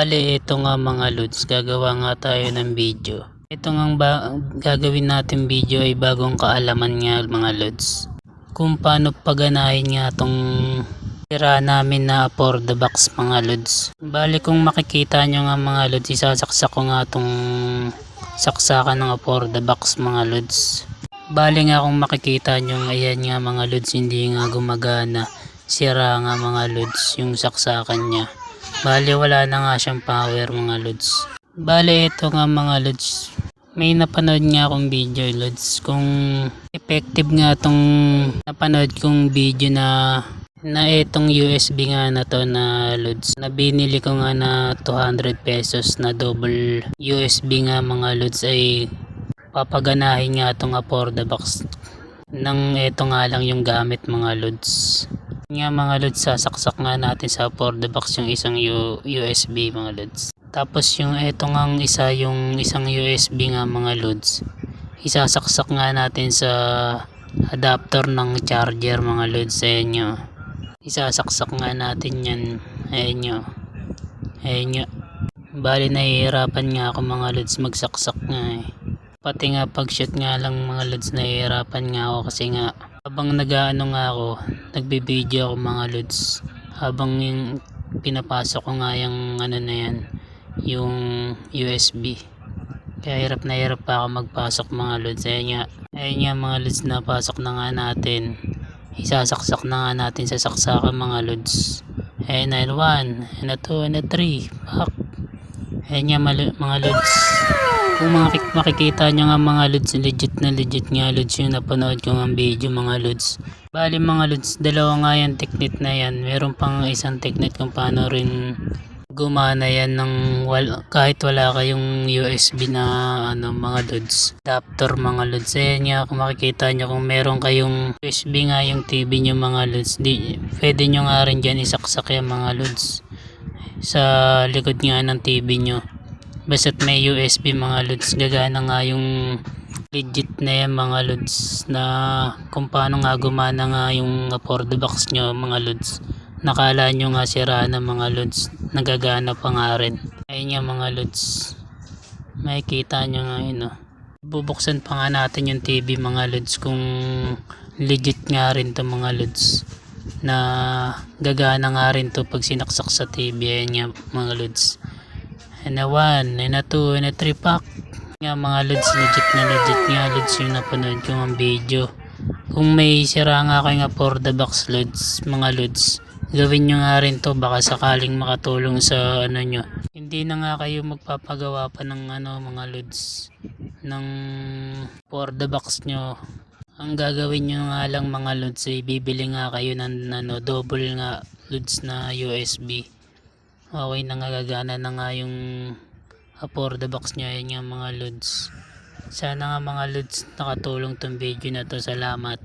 Bale, ito nga mga lods, gagawa nga tayo ng video. Ito nga ba, gagawin natin video ay bagong kaalaman nga mga lods. Kung paano paganahin nga tong tira namin na for the box mga lods. Bale, kung makikita nyo nga mga lods, isasaksak ko nga tong saksakan ng for the box mga lods. Bale nga kung makikita nyo, ayan nga mga lods, hindi nga gumagana. Sira nga mga lods yung saksakan niya. Bale wala na nga siyang power mga lods. Bale ito nga mga lods. May napanood nga akong video lods kung effective nga tong napanood kong video na na itong USB nga na to na lods na binili ko nga na 200 pesos na double USB nga mga lods ay papaganahin nga for the box nang ito nga lang yung gamit mga lods nga mga lods sasaksak nga natin sa for the box yung isang U- USB mga lods. Tapos yung ito nga isa yung isang USB nga mga lods. Isasaksak nga natin sa adapter ng charger mga lods sa inyo isasaksak nga natin yan ayan nyo. Ayan nyo. Bali nahihirapan nga ako mga lods magsaksak nga eh. Pati nga pag shoot nga lang mga lods nahihirapan nga ako kasi nga habang nag-ano nga ako nagbibideo ako mga lods habang yung pinapasok ko nga yung ano na yan yung USB kaya hirap na hirap pa ako magpasok mga lods. Ayun nga ayun nga mga lods napasok na nga natin. Isasaksak na nga natin sa saksakan mga lods. Ayun na 1 na 2 na 3 pak ayun nga mga lods. Kung makik- makikita nyo nga mga lods legit na legit nga lods yung napanood ko ng video mga lods. Bali mga lods dalawa nga yan technique na yan. Meron pang isang technique kung paano rin gumana yan ng wal kahit wala kayong USB na ano mga lods. Adapter mga lods. Ayan nga kung makikita nyo kung meron kayong USB nga yung TV nyo mga lods di, pwede nyo nga rin dyan isaksak yung mga lods sa likod nga ng TV nyo. Basta't may USB mga lods gagana nga yung legit na yan mga lods na kung paano nga gumana nga yung for the box nyo mga lods. Nakala nyo nga sira na mga lods nagagana pa nga rin. Ayun nga mga lods makikita nyo nga yun oh. bubuksan pa nga natin yung TV mga lods kung legit nga rin to mga lods na gagana nga rin to pag sinaksak sa TV ayun nga mga lods. And a 1 and a 2 and a 3 pack. Nga mga lods legit na legit nga lods yung napanood ko ng video. Kung may sira nga kayo nga for the box lods mga lods gawin nyo nga rin to baka sakaling makatulong sa ano nyo. Hindi na nga kayo magpapagawa pa ng ano mga lods ng for the box nyo ang gagawin nyo nga lang mga lods ay bibili nga kayo ng ano, double nga lods na USB okay na nga gagana na nga yung for the box nyo. Yun nga mga lods. Sana nga mga lods nakatulong tong video na to. Salamat